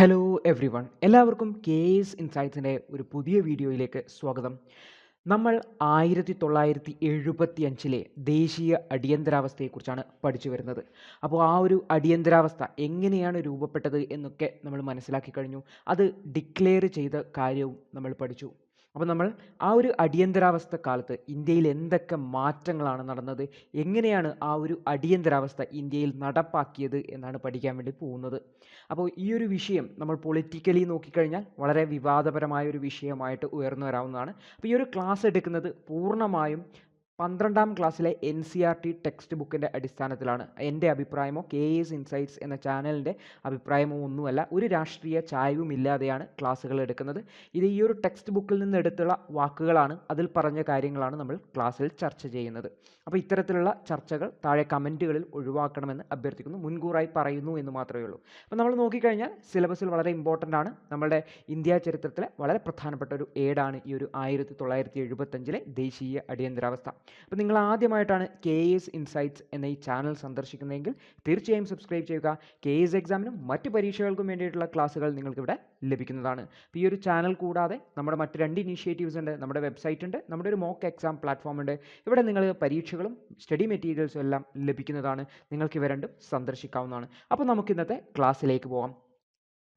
Hello everyone എല്ലാവർക്കും K S ഇൻസൈറ്റ്സിന്റെ ഒരു പുതിയ വീഡിയോയിലേക്ക് സ്വാഗതം. നമ്മൾ ആയിരത്തി തൊള്ളായിരത്തി എഴുപത്തി അഞ്ചിലെ ദേശീയ അടിയന്തരാവസ്ഥയെക്കുറിച്ചാണ് പഠിച്ചു വരുന്നത്. അപ്പോൾ ആ ഒരു അടിയന്തരാവസ്ഥ എങ്ങനെയാണ് രൂപപ്പെട്ടത് എന്നൊക്കെ നമ്മൾ മനസ്സിലാക്കി കഴിഞ്ഞു. അത് ഡിക്ലെയർ ചെയ്ത കാര്യവും നമ്മൾ പഠിച്ചു. അപ്പോൾ നമ്മൾ ആ ഒരു അടിയന്തരാവസ്ഥ കാലത്ത് ഇന്ത്യയിൽ എന്തൊക്കെ മാറ്റങ്ങളാണ് നടന്നത്? എങ്ങനെയാണ് ആ ഒരു അടിയന്തരാവസ്ഥ ഇന്ത്യയിൽ നടപ്പാക്കിയത് എന്നാണ് പഠിക്കാൻ വേണ്ടി പോകുന്നത്. അപ്പോൾ ഈ ഒരു വിഷയം നമ്മൾ പൊളിറ്റിക്കലി നോക്കിക്കഴിഞ്ഞാൽ വളരെ വിവാദപരമായ ഒരു വിഷയമായിട്ട് ഉയർന്നു വരാവുന്നതാണ്. അപ്പോൾ ഈ ഒരു ക്ലാസ് എടുക്കുന്നത് പൂർണമായും പന്ത്രണ്ടാം ക്ലാസ്സിലെ N C R T text ബുക്കിന്റെ അടിസ്ഥാനത്തിലാണ്. എന്റെ അഭിപ്രായമോ കെ എസ് ഇൻസൈറ്റ്സ് എന്ന ചാനലിന്റെ അഭിപ്രായമോ ഒന്നുമല്ല. ഒരു രാഷ്ട്രീയ ചായവും ഇല്ലാതെയാണ് ക്ലാസ്സുകൾ എടുക്കുന്നത്. ഇത് ഈ ഒരു ടെക്സ്റ്റ് ബുക്കിൽ നിന്ന് എടുത്തുള്ള വാക്കുകളാണ്. അതിൽ പറഞ്ഞ കാര്യങ്ങളാണ് നമ്മൾ ക്ലാസ്സിൽ ചർച്ച ചെയ്യുന്നത്. അപ്പോൾ ഇത്തരത്തിലുള്ള ചർച്ചകൾ താഴെ കമന്റുകളിൽ ഒഴിവാക്കണമെന്ന് അഭ്യർത്ഥിക്കുന്നു. മുൻകൂറായി പറയുന്നു എന്ന് മാത്രമേ ഉള്ളൂ. അപ്പോൾ നമ്മൾ നോക്കിക്കഴിഞ്ഞാൽ സിലബസിൽ വളരെ ഇമ്പോർട്ടന്റ് ആണ്. നമ്മുടെ ഇന്ത്യ ചരിത്രത്തിലെ വളരെ പ്രധാനപ്പെട്ട ഒരു ഏടാണ് ഈ ഒരു ആയിരത്തി തൊള്ളായിരത്തി എഴുപത്തഞ്ചിലെ ദേശീയ അടിയന്തരാവസ്ഥ. അപ്പോൾ നിങ്ങൾ ആദ്യമായിട്ടാണ് കെ എസ് ഇൻസൈറ്റ്സ് എന്ന ഈ ചാനൽ സന്ദർശിക്കുന്നതെങ്കിൽ തീർച്ചയായും സബ്സ്ക്രൈബ് ചെയ്യുക. കെ എസ് എക്സാമിനും മറ്റ് പരീക്ഷകൾക്കും വേണ്ടിയിട്ടുള്ള ക്ലാസ്സുകൾ നിങ്ങൾക്കിവിടെ ലഭിക്കുന്നതാണ്. അപ്പോൾ ഈ ഒരു ചാനൽ കൂടാതെ നമ്മുടെ മറ്റ് രണ്ട് ഇനീഷ്യേറ്റീവ്സ് ഉണ്ട് നമ്മുടെ വെബ്സൈറ്റ് ഉണ്ട് നമ്മുടെ ഒരു മോക്ക് എക്സാം പ്ലാറ്റ്ഫോം ഉണ്ട്. ഇവിടെ നിങ്ങൾ പരീക്ഷകളും സ്റ്റഡി മെറ്റീരിയൽസും എല്ലാം ലഭിക്കുന്നതാണ്. നിങ്ങൾക്ക് ഇവ രണ്ടും സന്ദർശിക്കാവുന്നതാണ്. അപ്പോൾ നമുക്ക് ഇന്നത്തെ ക്ലാസ്സിലേക്ക് പോകാം.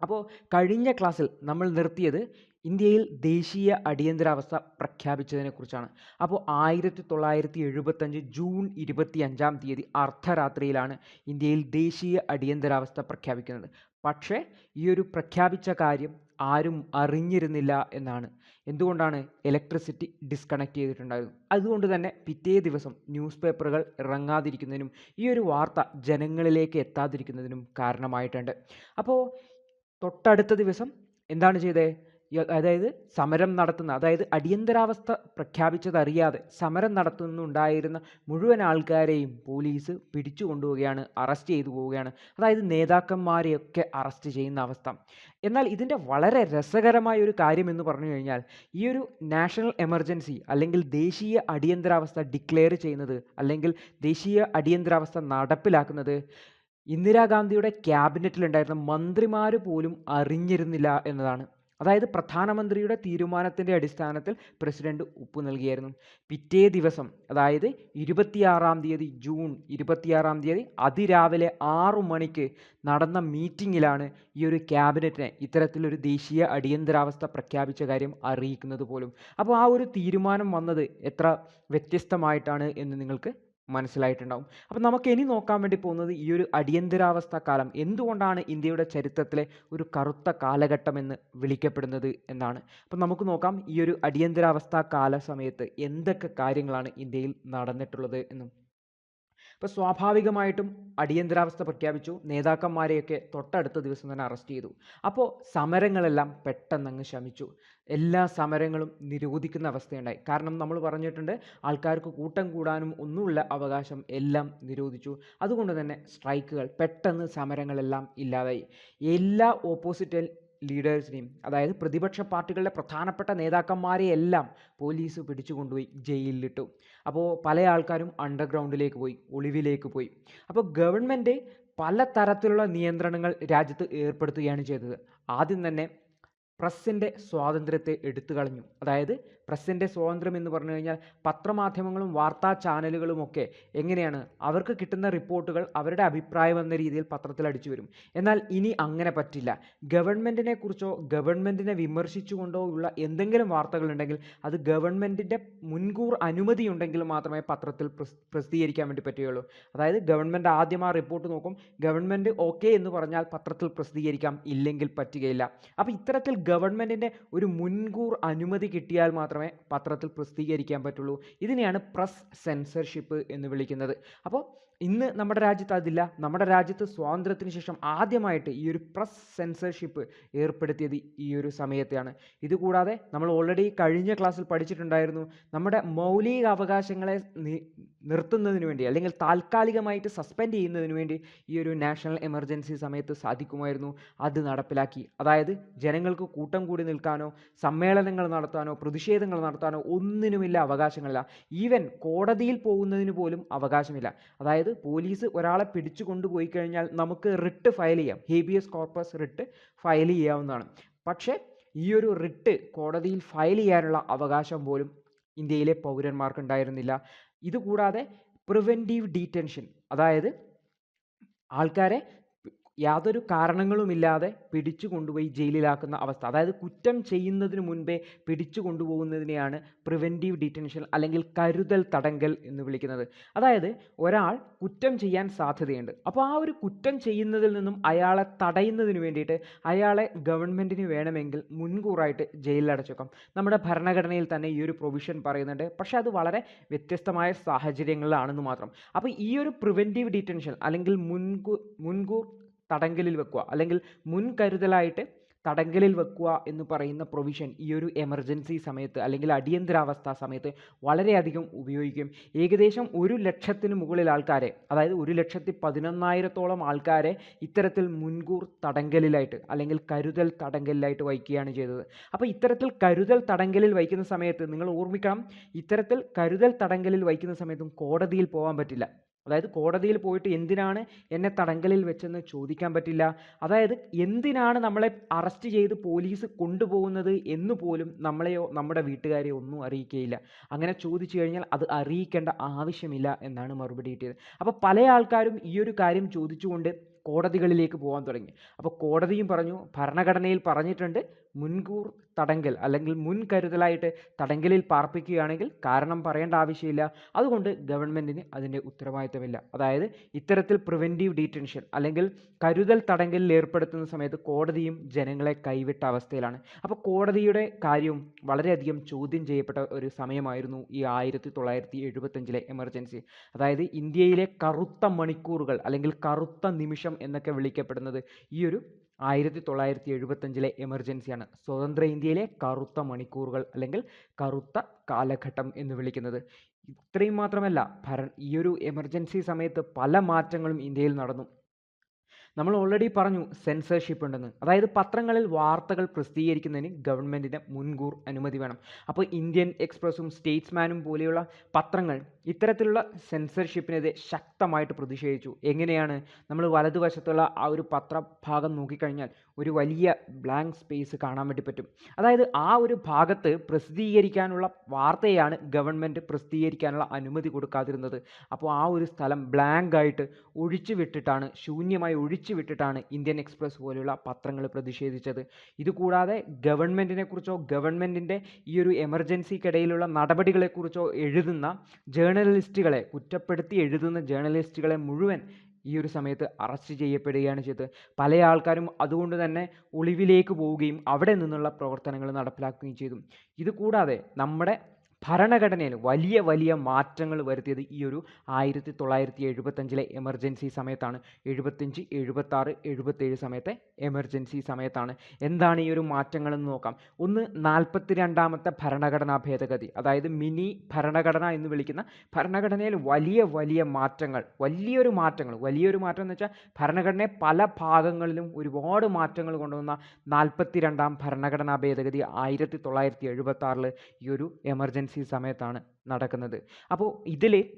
അപ്പോൾ കഴിഞ്ഞ ക്ലാസ്സിൽ നമ്മൾ നിർത്തിയത് ഇന്ത്യയിൽ ദേശീയ അടിയന്തരാവസ്ഥ പ്രഖ്യാപിച്ചതിനെക്കുറിച്ചാണ്. അപ്പോൾ ആയിരത്തി തൊള്ളായിരത്തി എഴുപത്തഞ്ച് ജൂൺ ഇരുപത്തി അഞ്ചാം തീയതി അർദ്ധരാത്രിയിലാണ് ഇന്ത്യയിൽ ദേശീയ അടിയന്തരാവസ്ഥ പ്രഖ്യാപിക്കുന്നത്. പക്ഷേ ഈ ഒരു പ്രഖ്യാപിച്ച കാര്യം ആരും അറിഞ്ഞിരുന്നില്ല എന്നാണ്. എന്തുകൊണ്ടാണ് ഇലക്ട്രിസിറ്റി ഡിസ്കണക്ട് ചെയ്തിട്ടുണ്ടായിരുന്നു അതുകൊണ്ട് തന്നെ പിറ്റേ ദിവസം ന്യൂസ് പേപ്പറുകൾ ഇറങ്ങാതിരിക്കുന്നതിനും ഈ ഒരു വാർത്ത ജനങ്ങളിലേക്ക് എത്താതിരിക്കുന്നതിനും കാരണമായിട്ടുണ്ട്. അപ്പോൾ തൊട്ടടുത്ത ദിവസം എന്താണ് ചെയ്തേ? അതായത് സമരം നടത്തുന്ന അതായത് അടിയന്തരാവസ്ഥ പ്രഖ്യാപിച്ചതറിയാതെ സമരം നടത്തുന്നുണ്ടായിരുന്ന മുഴുവൻ ആൾക്കാരെയും പോലീസ് പിടിച്ചു കൊണ്ടുപോവുകയാണ് അറസ്റ്റ് ചെയ്തു പോവുകയാണ്. അതായത് നേതാക്കന്മാരെയൊക്കെ അറസ്റ്റ് ചെയ്യുന്ന അവസ്ഥ. എന്നാൽ ഇതിന്റെ വളരെ രസകരമായ ഒരു കാര്യം എന്ന് പറഞ്ഞു കഴിഞ്ഞാൽ ഈ ഒരു നാഷണൽ എമർജൻസി അല്ലെങ്കിൽ ദേശീയ അടിയന്തരാവസ്ഥ ഡിക്ലെയർ ചെയ്യുന്നത് അല്ലെങ്കിൽ ദേശീയ അടിയന്തരാവസ്ഥ നടപ്പിലാക്കുന്നത് ഇന്ദിരാഗാന്ധിയുടെ ക്യാബിനറ്റിലുണ്ടായിരുന്ന മന്ത്രിമാർ പോലും അറിഞ്ഞിരുന്നില്ല എന്നതാണ്. അതായത് പ്രധാനമന്ത്രിയുടെ തീരുമാനത്തിന്റെ അടിസ്ഥാനത്തിൽ പ്രസിഡന്റ് ഒപ്പ് നൽകിയായിരുന്നു. പിറ്റേ ദിവസം അതായത് ഇരുപത്തിയാറാം തീയതി ജൂൺ ഇരുപത്തിയാറാം തീയതി അതിരാവിലെ ആറു മണിക്ക് നടന്ന മീറ്റിങ്ങിലാണ് ഈ ഒരു ക്യാബിനറ്റിനെ ഇത്തരത്തിലൊരു ദേശീയ അടിയന്തരാവസ്ഥ പ്രഖ്യാപിച്ച കാര്യം അറിയിക്കുന്നത് പോലും. അപ്പോൾ ആ ഒരു തീരുമാനം വന്നത് എത്ര വ്യത്യസ്തമായിട്ടാണ് എന്ന് നിങ്ങൾക്ക് മനസ്സിലായിട്ടുണ്ടാവും. അപ്പോൾ നമുക്ക് ഇനി നോക്കാൻ വേണ്ടി പോകുന്നത് ഈ ഒരു അടിയന്തരാവസ്ഥ കാലം എന്തുകൊണ്ടാണ് ഇന്ത്യയുടെ ചരിത്രത്തിലെ ഒരു കറുത്ത കാലഘട്ടം എന്ന് വിളിക്കപ്പെടുന്നത് എന്നാണ്. അപ്പോൾ നമുക്ക് നോക്കാം ഈ ഒരു അടിയന്തരാവസ്ഥ കാല സമയത്ത് എന്തൊക്കെ കാര്യങ്ങളാണ് ഇന്ത്യയിൽ നടന്നിട്ടുള്ളത് എന്നും. ഇപ്പോൾ സ്വാഭാവികമായിട്ടും അടിയന്തരാവസ്ഥ പ്രഖ്യാപിച്ചു. നേതാക്കന്മാരെയൊക്കെ തൊട്ടടുത്ത ദിവസം തന്നെ അറസ്റ്റ് ചെയ്തു. അപ്പോൾ സമരങ്ങളെല്ലാം പെട്ടെന്ന് അങ്ങ് ശമിച്ചു. എല്ലാ സമരങ്ങളും നിരോധിക്കുന്ന അവസ്ഥയുണ്ടായി. കാരണം നമ്മൾ പറഞ്ഞിട്ടുണ്ട് ആൾക്കാർക്ക് കൂട്ടം കൂടാനും ഒന്നുമില്ല അവകാശം എല്ലാം നിരോധിച്ചു. അതുകൊണ്ട് തന്നെ സ്ട്രൈക്കുകൾ പെട്ടെന്ന് സമരങ്ങളെല്ലാം ഇല്ലാതായി. എല്ലാ ഓപ്പോസിറ്റ് ലീഡേഴ്സിനെയും അതായത് പ്രതിപക്ഷ പാർട്ടികളുടെ പ്രധാനപ്പെട്ട നേതാക്കന്മാരെയെല്ലാം പോലീസ് പിടിച്ചുകൊണ്ടുപോയി ജയിലിലിട്ടു. അപ്പോൾ പല ആൾക്കാരും അണ്ടർഗ്രൗണ്ടിലേക്ക് പോയി ഒളിവിലേക്ക് പോയി. അപ്പോൾ ഗവൺമെന്റ് പല തരത്തിലുള്ള നിയന്ത്രണങ്ങൾ രാജ്യത്ത് ഏർപ്പെടുത്തുകയാണ് ചെയ്തത്. ആദ്യം തന്നെ പ്രസ്സിന്റെ സ്വാതന്ത്ര്യത്തെ എടുത്തു കളഞ്ഞു അതായത് പ്രസ്സിന്റെ സ്വാതന്ത്ര്യം എന്ന് പറഞ്ഞു കഴിഞ്ഞാൽ പത്രമാധ്യമങ്ങളും വാർത്താ ചാനലുകളും ഒക്കെ എങ്ങനെയാണ് അവർക്ക് കിട്ടുന്ന റിപ്പോർട്ടുകൾ അവരുടെ അഭിപ്രായം എന്ന രീതിയിൽ പത്രത്തിൽ അടിച്ചു വരും. എന്നാൽ ഇനി അങ്ങനെ പറ്റില്ല. ഗവൺമെന്റിനെ കുറിച്ചോ ഗവൺമെന്റിനെ വിമർശിച്ചുകൊണ്ടോ ഉള്ള എന്തെങ്കിലും വാർത്തകളുണ്ടെങ്കിൽ അത് ഗവൺമെന്റിന്റെ മുൻകൂർ അനുമതി ഉണ്ടെങ്കിൽ മാത്രമേ പത്രത്തിൽ പ്രസിദ്ധീകരിക്കാൻ വേണ്ടി പറ്റുകയുള്ളൂ. അതായത് ഗവൺമെന്റ് ആദ്യം ആ റിപ്പോർട്ട് നോക്കും. ഗവൺമെന്റ് ഓക്കെ എന്ന് പറഞ്ഞാൽ പത്രത്തിൽ പ്രസിദ്ധീകരിക്കാം ഇല്ലെങ്കിൽ പറ്റുകയില്ല. അപ്പോൾ ഇത്തരത്തിൽ ഗവൺമെന്റിന്റെ ഒരു മുൻകൂർ അനുമതി കിട്ടിയാൽ മാത്രമേ പത്രത്തിൽ പ്രസിദ്ധീകരിക്കാൻ പറ്റുള്ളൂ. ഇതിനെയാണ് പ്രസ് സെൻസർഷിപ്പ് എന്ന് വിളിക്കുന്നത്. അപ്പോൾ ഇന്ന് നമ്മുടെ രാജ്യത്ത് അതില്ല. നമ്മുടെ രാജ്യത്ത് സ്വാതന്ത്ര്യത്തിന് ശേഷം ആദ്യമായിട്ട് ഈ ഒരു പ്രസ് സെൻസർഷിപ്പ് ഏർപ്പെടുത്തിയത് ഈ ഒരു സമയത്തെയാണ്. ഇതുകൂടാതെ നമ്മൾ ഓൾറെഡി കഴിഞ്ഞ ക്ലാസ്സിൽ പഠിച്ചിട്ടുണ്ടായിരുന്നു. നമ്മുടെ മൗലിക അവകാശങ്ങളെ നിർത്തുന്നതിന് വേണ്ടി അല്ലെങ്കിൽ താൽക്കാലികമായിട്ട് സസ്പെൻഡ് ചെയ്യുന്നതിന് വേണ്ടി ഈ ഒരു നാഷണൽ എമർജൻസി സമയത്ത് സാധിക്കുമായിരുന്നു. അത് നടപ്പിലാക്കി. അതായത് ജനങ്ങൾക്ക് കൂട്ടം കൂടി നിൽക്കാനോ സമ്മേളനങ്ങൾ നടത്താനോ പ്രതിഷേധങ്ങൾ നടത്താനോ ഒന്നിനുമില്ല അവകാശങ്ങളില്ല. ഈവൻ കോടതിയിൽ പോകുന്നതിന് പോലും അവകാശമില്ല. അതായത് അതായത് പോലീസ് ഒരാളെ പിടിച്ചു കൊണ്ടുപോയി കഴിഞ്ഞാൽ നമുക്ക് റിട്ട് ഫയൽ ചെയ്യാം. ഹേബിയസ് കോർപ്പസ് റിട്ട് ഫയൽ ചെയ്യാവുന്നതാണ്. പക്ഷേ ഈ ഒരു റിട്ട് കോടതിയിൽ ഫയൽ ചെയ്യാനുള്ള അവകാശം പോലും ഇന്ത്യയിലെ പൗരന്മാർക്ക് ഉണ്ടായിരുന്നില്ല ഇതുകൂടാതെ പ്രിവെന്റീവ് ഡീറ്റൻഷൻ അതായത് ആൾക്കാരെ യാതൊരു കാരണങ്ങളുമില്ലാതെ പിടിച്ചു കൊണ്ടുപോയി ജയിലിലാക്കുന്ന അവസ്ഥ. അതായത് കുറ്റം ചെയ്യുന്നതിന് മുൻപേ പിടിച്ചു കൊണ്ടുപോകുന്നതിനെയാണ് പ്രിവെന്റീവ് ഡിറ്റൻഷൻ അല്ലെങ്കിൽ കരുതൽ തടങ്കൽ എന്ന് വിളിക്കുന്നത്. അതായത് ഒരാൾ കുറ്റം ചെയ്യാൻ സാധ്യതയുണ്ട്. അപ്പോൾ ആ ഒരു കുറ്റം ചെയ്യുന്നതിൽ നിന്നും അയാളെ തടയുന്നതിന് വേണ്ടിയിട്ട് അയാളെ ഗവൺമെന്റിന് വേണമെങ്കിൽ മുൻകൂറായിട്ട് ജയിലിലടച്ചേക്കാം. നമ്മുടെ ഭരണഘടനയിൽ തന്നെ ഈ ഒരു പ്രൊവിഷൻ പറയുന്നുണ്ട്. പക്ഷേ അത് വളരെ വ്യത്യസ്തമായ സാഹചര്യങ്ങളിലാണെന്ന് മാത്രം. അപ്പോൾ ഈ ഒരു പ്രിവെന്റീവ് ഡിറ്റൻഷൻ അല്ലെങ്കിൽ മുൻകൂർ മുൻകൂർ തടങ്കലിൽ വെക്കുക. അല്ലെങ്കിൽ മുൻകരുതലായിട്ട് തടങ്കലിൽ വെക്കുക എന്ന് പറയുന്ന പ്രൊവിഷൻ ഈ ഒരു എമർജൻസി സമയത്ത് അല്ലെങ്കിൽ അടിയന്തരാവസ്ഥ സമയത്ത് വളരെയധികം ഉപയോഗിക്കും. ഏകദേശം ഒരു ലക്ഷത്തിന് മുകളിൽ ആൾക്കാരെ അതായത് ഒരു ലക്ഷത്തി പതിനൊന്നായിരത്തോളം ആൾക്കാരെ ഇത്തരത്തിൽ മുൻകൂർ തടങ്കലിലായിട്ട് അല്ലെങ്കിൽ കരുതൽ തടങ്കലിലായിട്ട് വയ്ക്കുകയാണ് ചെയ്തത്. അപ്പോൾ ഇത്തരത്തിൽ കരുതൽ തടങ്കലിൽ വയ്ക്കുന്ന സമയത്ത് നിങ്ങൾ ഓർമ്മിക്കണം ഇത്തരത്തിൽ കരുതൽ തടങ്കലിൽ വയ്ക്കുന്ന സമയത്തും കോടതിയിൽ പോകാൻ പറ്റില്ല. അതായത് കോടതിയിൽ പോയിട്ട് എന്തിനാണ് എന്നെ തടങ്കലിൽ വെച്ചെന്ന് ചോദിക്കാൻ പറ്റില്ല. അതായത് എന്തിനാണ് നമ്മളെ അറസ്റ്റ് ചെയ്ത് പോലീസ് കൊണ്ടുപോകുന്നത് എന്ന് പോലും നമ്മളെയോ നമ്മുടെ വീട്ടുകാരെയോ ഒന്നും അറിയിക്കുകയില്ല അങ്ങനെ ചോദിച്ചു കഴിഞ്ഞാൽ അത് അറിയിക്കേണ്ട ആവശ്യമില്ല എന്നാണ് മറുപടി കിട്ടിയത്. അപ്പോൾ പല ആൾക്കാരും ഈ ഒരു കാര്യം ചോദിച്ചുകൊണ്ട് കോടതികളിലേക്ക് പോകാൻ തുടങ്ങി. അപ്പോൾ കോടതിയും പറഞ്ഞു ഭരണഘടനയിൽ പറഞ്ഞിട്ടുണ്ട് മുൻകൂർ തടങ്കൽ അല്ലെങ്കിൽ മുൻകരുതലായിട്ട് തടങ്കലിൽ പാർപ്പിക്കുകയാണെങ്കിൽ കാരണം പറയേണ്ട ആവശ്യമില്ല. അതുകൊണ്ട് ഗവൺമെന്റിന് അതിന്റെ ഉത്തരവാദിത്തമില്ല. അതായത് ഇത്തരത്തിൽ പ്രിവെന്റീവ് ഡീറ്റൻഷൻ അല്ലെങ്കിൽ കരുതൽ തടങ്കലിൽ ഏർപ്പെടുത്തുന്ന സമയത്ത് കോടതിയും ജനങ്ങളെ കൈവിട്ട അവസ്ഥയിലാണ്. അപ്പോൾ കോടതിയുടെ കാര്യവും വളരെയധികം ചോദ്യം ചെയ്യപ്പെട്ട ഒരു സമയമായിരുന്നു ഈ ആയിരത്തി തൊള്ളായിരത്തി എഴുപത്തഞ്ചിലെ എമർജൻസി. അതായത് ഇന്ത്യയിലെ കറുത്ത മണിക്കൂറുകൾ അല്ലെങ്കിൽ കറുത്ത നിമിഷം എന്നൊക്കെ വിളിക്കപ്പെടുന്നത് ഈ ഒരു ആയിരത്തി തൊള്ളായിരത്തി എഴുപത്തഞ്ചിലെ എമർജൻസിയാണ്. സ്വതന്ത്ര ഇന്ത്യയിലെ കറുത്ത മണിക്കൂറുകൾ അല്ലെങ്കിൽ കറുത്ത കാലഘട്ടം എന്ന് വിളിക്കുന്നത്. ഇത്രയും മാത്രമല്ല ഭര ഈ ഒരു എമർജൻസി സമയത്ത് പല മാറ്റങ്ങളും ഇന്ത്യയിൽ നടന്നു. നമ്മൾ ഓൾറെഡി പറഞ്ഞു സെൻസർഷിപ്പ് ഉണ്ടെന്ന്. അതായത് പത്രങ്ങളിൽ വാർത്തകൾ പ്രസിദ്ധീകരിക്കുന്നതിന് ഗവൺമെന്റിന്റെ മുൻകൂർ അനുമതി വേണം. അപ്പോൾ ഇന്ത്യൻ എക്സ്പ്രസ്സും സ്റ്റേറ്റ്സ്മാനും പോലെയുള്ള പത്രങ്ങൾ ഇത്തരത്തിലുള്ള സെൻസർഷിപ്പിനെതിരെ ശക്തമായിട്ട് പ്രതിഷേധിച്ചു. എങ്ങനെയാണ്? നമ്മൾ വലതുവശത്തുള്ള ആ ഒരു പത്രഭാഗം നോക്കിക്കഴിഞ്ഞാൽ ഒരു വലിയ ബ്ലാങ്ക് സ്പേസ് കാണാൻ വേണ്ടി പറ്റും. അതായത് ആ ഒരു ഭാഗത്ത് പ്രസിദ്ധീകരിക്കാനുള്ള വാർത്തയാണ് ഗവൺമെന്റ് പ്രസിദ്ധീകരിക്കാനുള്ള അനുമതി കൊടുക്കാതിരുന്നത്. അപ്പോൾ ആ ഒരു സ്ഥലം ബ്ലാങ്ക് ആയിട്ട് ഒഴിച്ചു വിട്ടിട്ടാണ് ശൂന്യമായി ഒഴിച്ചു വിട്ടിട്ടാണ് ഇന്ത്യൻ എക്സ്പ്രസ് പോലെയുള്ള പത്രങ്ങൾ പ്രതിഷേധിച്ചത്. ഇതുകൂടാതെ ഗവൺമെന്റിനെ കുറിച്ചോ ഗവൺമെന്റിന്റെ ഈ ഒരു എമർജൻസിക്കിടയിലുള്ള നടപടികളെക്കുറിച്ചോ എഴുതുന്ന ജേർണലിസ്റ്റുകളെ കുറ്റപ്പെടുത്തി എഴുതുന്ന ജേർണലിസ്റ്റുകളെ മുഴുവൻ ഈ ഒരു സമയത്ത് അറസ്റ്റ് ചെയ്യപ്പെടുകയാണ് ചെയ്തത്. പല ആൾക്കാരും അതുകൊണ്ട് തന്നെ ഒളിവിലേക്ക് പോവുകയും അവിടെ നിന്നുള്ള പ്രവർത്തനങ്ങൾ നടപ്പിലാക്കുകയും ചെയ്തു. ഇതുകൂടാതെ നമ്മുടെ ഭരണഘടനയിൽ വലിയ വലിയ മാറ്റങ്ങൾ വരുത്തിയത് ഈ ഒരു ആയിരത്തി തൊള്ളായിരത്തി എഴുപത്തഞ്ചിലെ എമർജൻസി സമയത്താണ്. എഴുപത്തഞ്ച് എഴുപത്താറ് എഴുപത്തേഴ് സമയത്തെ എമർജൻസി സമയത്താണ്. എന്താണ് ഈ ഒരു മാറ്റങ്ങളെന്ന് നോക്കാം. ഒന്ന് നാൽപ്പത്തി രണ്ടാമത്തെ ഭരണഘടനാ ഭേദഗതി അതായത് മിനി ഭരണഘടന എന്ന് വിളിക്കുന്ന ഭരണഘടനയിൽ വലിയ വലിയ മാറ്റങ്ങൾ വലിയൊരു മാറ്റങ്ങൾ വലിയൊരു മാറ്റം എന്ന് വെച്ചാൽ ഭരണഘടനയെ പല ഭാഗങ്ങളിലും ഒരുപാട് മാറ്റങ്ങൾ കൊണ്ടുവന്ന നാൽപ്പത്തി രണ്ടാം ഭരണഘടനാ ഭേദഗതി ആയിരത്തി തൊള്ളായിരത്തി എഴുപത്തി ഈ ഒരു എമർജൻസി സമയത്താണ് നടക്കുന്നത്. അപ്പോൾ ഇതിൽ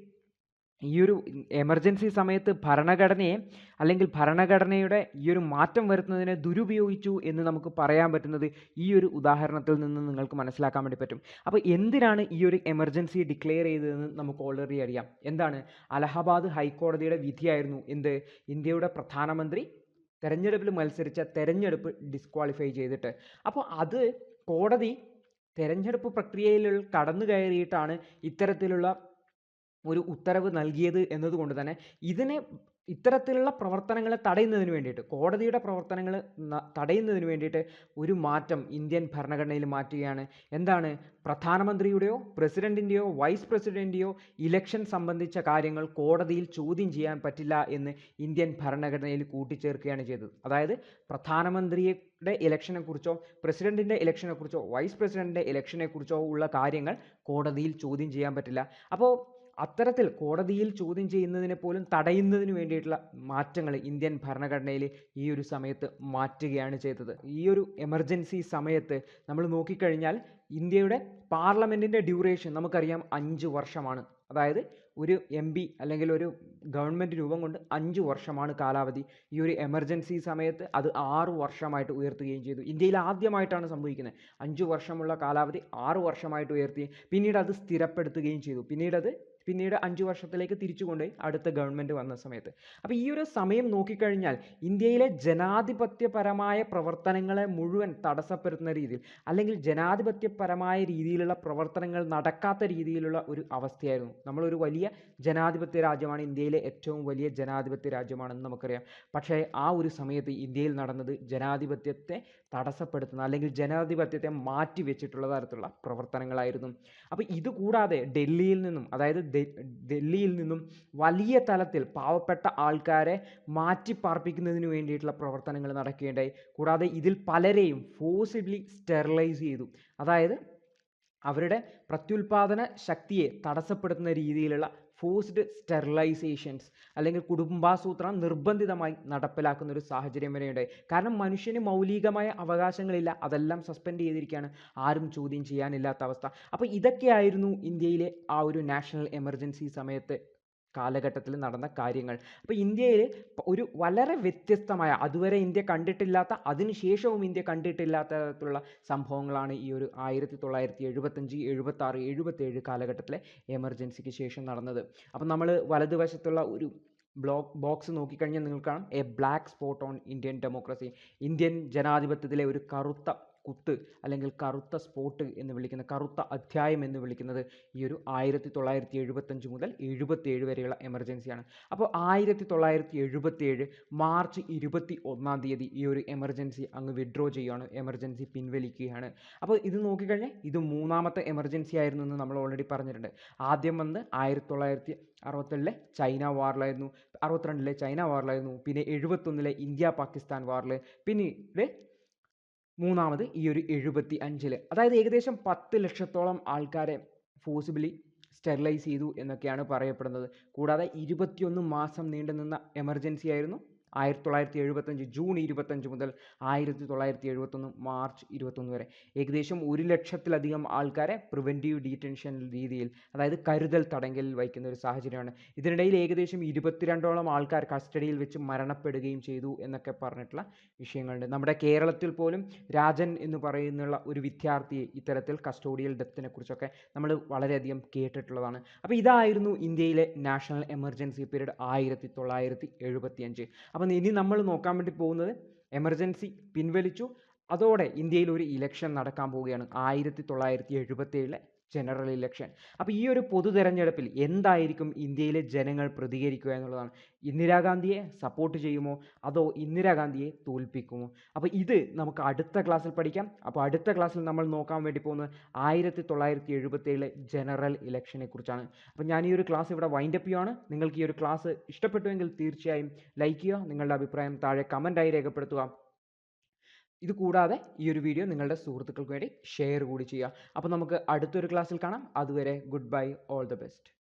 ഈ ഒരു എമർജൻസി സമയത്ത് ഭരണഘടനയെ അല്ലെങ്കിൽ ഭരണഘടനയുടെ ഈ ഒരു മാറ്റം വരുത്തുന്നതിനെ ദുരുപയോഗിച്ചു എന്ന് നമുക്ക് പറയാൻ പറ്റുന്നത് ഈ ഒരു ഉദാഹരണത്തിൽ നിന്ന് നിങ്ങൾക്ക് മനസ്സിലാക്കാൻ വേണ്ടി പറ്റും. അപ്പോൾ എന്തിനാണ് ഈ ഒരു എമർജൻസി ഡിക്ലെയർ ചെയ്തതെന്ന് നമുക്ക് ഓൾറെഡി അറിയാം. എന്താണ്? അലഹബാദ് ഹൈക്കോടതിയുടെ വിധിയായിരുന്നു എന്ത്? ഇന്ത്യയുടെ പ്രധാനമന്ത്രി തെരഞ്ഞെടുപ്പിൽ മത്സരിച്ച തെരഞ്ഞെടുപ്പ് ഡിസ്ക്വാളിഫൈ ചെയ്തിട്ട്. അപ്പോൾ അത് കോടതി തെരഞ്ഞെടുപ്പ് പ്രക്രിയയിൽ കടന്നു കയറിയിട്ടാണ് ഇത്തരത്തിലുള്ള ഒരു ഉത്തരവ് നൽകിയത് എന്നതുകൊണ്ട് തന്നെ ഇതിനെ ഇത്തരത്തിലുള്ള പ്രവർത്തനങ്ങളെ തടയുന്നതിന് വേണ്ടിയിട്ട് കോടതിയുടെ പ്രവർത്തനങ്ങൾ തടയുന്നതിന് വേണ്ടിയിട്ട് ഒരു മാറ്റം ഇന്ത്യൻ ഭരണഘടനയിൽ മാറ്റുകയാണ്. എന്താണ്? പ്രധാനമന്ത്രിയുടെയോ പ്രസിഡന്റിന്റെയോ വൈസ് പ്രസിഡന്റിന്റെയോ ഇലക്ഷൻ സംബന്ധിച്ച കാര്യങ്ങൾ കോടതിയിൽ ചോദ്യം ചെയ്യാൻ പറ്റില്ല എന്ന് ഇന്ത്യൻ ഭരണഘടനയിൽ കൂട്ടിച്ചേർക്കുകയാണ് ചെയ്തത്. അതായത് പ്രധാനമന്ത്രിയുടെ ഇലക്ഷനെക്കുറിച്ചോ പ്രസിഡന്റിന്റെ ഇലക്ഷനെക്കുറിച്ചോ വൈസ് പ്രസിഡന്റിന്റെ ഇലക്ഷനെക്കുറിച്ചോ ഉള്ള കാര്യങ്ങൾ കോടതിയിൽ ചോദ്യം ചെയ്യാൻ പറ്റില്ല. അപ്പോൾ അത്തരത്തിൽ കോടതിയിൽ ചോദ്യം ചെയ്യുന്നതിനെ പോലും തടയുന്നതിന് വേണ്ടിയിട്ടുള്ള മാറ്റങ്ങൾ ഇന്ത്യൻ ഭരണഘടനയിൽ ഈ ഒരു സമയത്ത് മാറ്റുകയാണ് ചെയ്തത്. ഈ ഒരു എമർജൻസി സമയത്ത് നമ്മൾ നോക്കിക്കഴിഞ്ഞാൽ ഇന്ത്യയുടെ പാർലമെന്റിന്റെ ഡ്യൂറേഷൻ നമുക്കറിയാം അഞ്ച് വർഷമാണ്. അതായത് ഒരു എം പി അല്ലെങ്കിൽ ഒരു ഗവൺമെന്റ് രൂപം കൊണ്ട് അഞ്ച് വർഷമാണ് കാലാവധി. ഈ ഒരു എമർജൻസി സമയത്ത് അത് ആറു വർഷമായിട്ട് ഉയർത്തുകയും ചെയ്തു. ഇന്ത്യയിൽ ആദ്യമായിട്ടാണ് സംഭവിക്കുന്നത്. അഞ്ച് വർഷമുള്ള കാലാവധി ആറു വർഷമായിട്ട് ഉയർത്തി. പിന്നീട് അത് സ്ഥിരപ്പെടുത്തുകയും ചെയ്തു. പിന്നീട് അത് പിന്നീട് അഞ്ച് വർഷത്തിലേക്ക് തിരിച്ചു കൊണ്ടുപോയി അടുത്ത ഗവൺമെന്റ് വന്ന സമയത്ത്. അപ്പോൾ ഈ ഒരു സമയം നോക്കിക്കഴിഞ്ഞാൽ ഇന്ത്യയിലെ ജനാധിപത്യപരമായ പ്രവർത്തനങ്ങളെ മുഴുവൻ തടസ്സപ്പെടുത്തുന്ന രീതിയിൽ അല്ലെങ്കിൽ ജനാധിപത്യപരമായ രീതിയിലുള്ള പ്രവർത്തനങ്ങൾ നടക്കാത്ത രീതിയിലുള്ള ഒരു അവസ്ഥയായിരുന്നു. നമ്മളൊരു വലിയ ജനാധിപത്യ രാജ്യമാണ് ഇന്ത്യയിലെ ഏറ്റവും വലിയ ജനാധിപത്യ രാജ്യമാണെന്ന് നമുക്കറിയാം. പക്ഷേ ആ ഒരു സമയത്ത് ഇന്ത്യയിൽ നടന്നത് ജനാധിപത്യത്തെ തടസ്സപ്പെടുത്തുന്ന അല്ലെങ്കിൽ ജനാധിപത്യത്തെ മാറ്റി വെച്ചിട്ടുള്ള തരത്തിലുള്ള പ്രവർത്തനങ്ങളായിരുന്നു. അപ്പോൾ ഇതുകൂടാതെ ഡൽഹിയിൽ നിന്നും അതായത് ഡൽഹിയിൽ നിന്നും വലിയ തലത്തിൽ പാവപ്പെട്ട ആൾക്കാരെ മാറ്റിപ്പാർപ്പിക്കുന്നതിന് വേണ്ടിയിട്ടുള്ള പ്രവർത്തനങ്ങൾ നടക്കുകയുണ്ടായി. കൂടാതെ ഇതിൽ പലരെയും ഫോഴ്സിബ്ലി സ്റ്റെറിലൈസ് ചെയ്തു. അതായത് അവരുടെ പ്രത്യുൽപാദന ശക്തിയെ തടസ്സപ്പെടുത്തുന്ന രീതിയിലുള്ള ഫോഴ്സ്ഡ് സ്റ്റെറിലൈസേഷൻസ് അല്ലെങ്കിൽ കുടുംബാസൂത്രണം നിർബന്ധിതമായി നടപ്പിലാക്കുന്ന ഒരു സാഹചര്യം വരെയുണ്ടായി കാരണം മനുഷ്യന് മൗലികമായ അവകാശങ്ങളില്ല. അതെല്ലാം സസ്പെൻഡ് ചെയ്തിരിക്കുകയാണ്. ആരും ചോദ്യം ചെയ്യാനില്ലാത്ത അവസ്ഥ. അപ്പോൾ ഇതൊക്കെയായിരുന്നു ഇന്ത്യയിലെ ആ ഒരു നാഷണൽ എമർജൻസി സമയത്ത് കാലഘട്ടത്തിൽ നടന്ന കാര്യങ്ങൾ. അപ്പോൾ ഇന്ത്യയിൽ ഒരു വളരെ വ്യത്യസ്തമായ അതുവരെ ഇന്ത്യ കണ്ടിട്ടില്ലാത്ത അതിനുശേഷവും ഇന്ത്യ കണ്ടിട്ടില്ലാത്ത തരത്തിലുള്ള സംഭവങ്ങളാണ് ഈ ഒരു ആയിരത്തി തൊള്ളായിരത്തി എഴുപത്തഞ്ച് എഴുപത്താറ് എഴുപത്തേഴ് കാലഘട്ടത്തിലെ എമർജൻസിക്ക് ശേഷം നടന്നത്. അപ്പം നമ്മൾ വലതുവശത്തുള്ള ഒരു ബ്ലോക്ക് ബോക്സ് നോക്കിക്കഴിഞ്ഞാൽ നിങ്ങൾക്ക് കാണാം a black spot on Indian democracy Indian ജനാധിപത്യത്തിലെ ഒരു കറുത്ത കുത്ത് അല്ലെങ്കിൽ കറുത്ത സ്പോട്ട് എന്ന് വിളിക്കുന്ന കറുത്ത അധ്യായം എന്ന് വിളിക്കുന്നത് ഈ ഒരു ആയിരത്തി തൊള്ളായിരത്തി എഴുപത്തഞ്ച് മുതൽ എഴുപത്തേഴ് വരെയുള്ള എമർജൻസിയാണ് അപ്പോൾ ആയിരത്തി തൊള്ളായിരത്തി എഴുപത്തേഴ് മാർച്ച് ഇരുപത്തി ഒന്നാം തീയതി ഈ ഒരു എമർജൻസി അങ്ങ് വിഡ്രോ ചെയ്യുകയാണ് എമർജൻസി പിൻവലിക്കുകയാണ്. അപ്പോൾ ഇത് നോക്കിക്കഴിഞ്ഞാൽ ഇത് മൂന്നാമത്തെ എമർജൻസി ആയിരുന്നു എന്ന് നമ്മൾ ഓൾറെഡി പറഞ്ഞിട്ടുണ്ട്. ആദ്യം വന്ന് ആയിരത്തി തൊള്ളായിരത്തി അറുപത്തേഴിലെ ചൈന വാറിലായിരുന്നു അറുപത്തിരണ്ടിലെ ചൈന വാറിലായിരുന്നു പിന്നെ എഴുപത്തൊന്നിലെ ഇന്ത്യ പാകിസ്ഥാൻ വാറിൽ പിന്നീട് മൂന്നാമത് ഈ ഒരു എഴുപത്തി അഞ്ചിൽ അതായത് ഏകദേശം പത്ത് ലക്ഷത്തോളം ആൾക്കാരെ ഫോഴ്സിബിളി സ്റ്റെറിലൈസ് ചെയ്തു എന്നൊക്കെയാണ് പറയപ്പെടുന്നത്. കൂടാതെ ഇരുപത്തിയൊന്ന് മാസം നീണ്ടു നിന്ന എമർജൻസി ആയിരുന്നു. ആയിരത്തി തൊള്ളായിരത്തി എഴുപത്തഞ്ച് ജൂൺ ഇരുപത്തഞ്ച് മുതൽ ആയിരത്തി തൊള്ളായിരത്തി എഴുപത്തൊന്ന് മാർച്ച് ഇരുപത്തൊന്ന് വരെ. ഏകദേശം ഒരു ലക്ഷത്തിലധികം ആൾക്കാരെ പ്രിവെന്റീവ് ഡീറ്റൻഷൻ രീതിയിൽ അതായത് കരുതൽ തടങ്കലിൽ വയ്ക്കുന്ന ഒരു സാഹചര്യമാണ്. ഇതിനിടയിൽ ഏകദേശം ഇരുപത്തിരണ്ടോളം ആൾക്കാർ കസ്റ്റഡിയിൽ വെച്ച് മരണപ്പെടുകയും ചെയ്തു എന്നൊക്കെ പറഞ്ഞിട്ടുള്ള വിഷയങ്ങളുണ്ട്. നമ്മുടെ കേരളത്തിൽ പോലും രാജൻ എന്ന് പറയുന്ന ഒരു വിദ്യാർത്ഥിയെ ഇത്തരത്തിൽ കസ്റ്റോഡിയൽ ഡെത്തിനെ കുറിച്ചൊക്കെ നമ്മൾ വളരെയധികം കേട്ടിട്ടുള്ളതാണ്. അപ്പോൾ ഇതായിരുന്നു ഇന്ത്യയിലെ നാഷണൽ എമർജൻസി പീരീഡ് ആയിരത്തി തൊള്ളായിരത്തി എഴുപത്തി അഞ്ച് അപ്പം ഇനി നമ്മൾ നോക്കാൻ വേണ്ടി പോകുന്നത് എമർജൻസി പിൻവലിച്ചു. അതോടെ ഇന്ത്യയിൽ ഒരു ഇലക്ഷൻ നടക്കാൻ പോവുകയാണ്. ആയിരത്തി തൊള്ളായിരത്തി എഴുപത്തേഴിലെ ജനറൽ ഇലക്ഷൻ അപ്പോൾ ഈ ഒരു പൊതു തെരഞ്ഞെടുപ്പിൽ എന്തായിരിക്കും ഇന്ത്യയിലെ ജനങ്ങൾ പ്രതികരിക്കുക എന്നുള്ളതാണ്. ഇന്ദിരാഗാന്ധിയെ സപ്പോർട്ട് ചെയ്യുമോ? അതോ ഇന്ദിരാഗാന്ധിയെ തോൽപ്പിക്കുമോ? അപ്പോൾ ഇത് നമുക്ക് അടുത്ത ക്ലാസ്സിൽ പഠിക്കാം. അപ്പോൾ അടുത്ത ക്ലാസ്സിൽ നമ്മൾ നോക്കാൻ വേണ്ടി പോകുന്നത് ആയിരത്തി തൊള്ളായിരത്തി എഴുപത്തേഴിലെ ജനറൽ ഇലക്ഷനെ കുറിച്ചാണ്. അപ്പോൾ ഞാൻ ഈ ഒരു ക്ലാസ് ഇവിടെ വൈൻഡപ്പ് ചെയ്യുകയാണ് നിങ്ങൾക്ക് ഈ ഒരു ക്ലാസ് ഇഷ്ടപ്പെട്ടുവെങ്കിൽ തീർച്ചയായും ലൈക്ക് ചെയ്യുക. നിങ്ങളുടെ അഭിപ്രായം താഴെ കമന്റായി രേഖപ്പെടുത്തുക. ഇത് കൂടാതെ ഈ ഒരു വീഡിയോ നിങ്ങളുടെ സുഹൃത്തുക്കൾക്ക് വേണ്ടി ഷെയർ കൂടി ചെയ്യുക. അപ്പോൾ നമുക്ക് അടുത്തൊരു ക്ലാസ്സിൽ കാണാം. അതുവരെ good bye all the best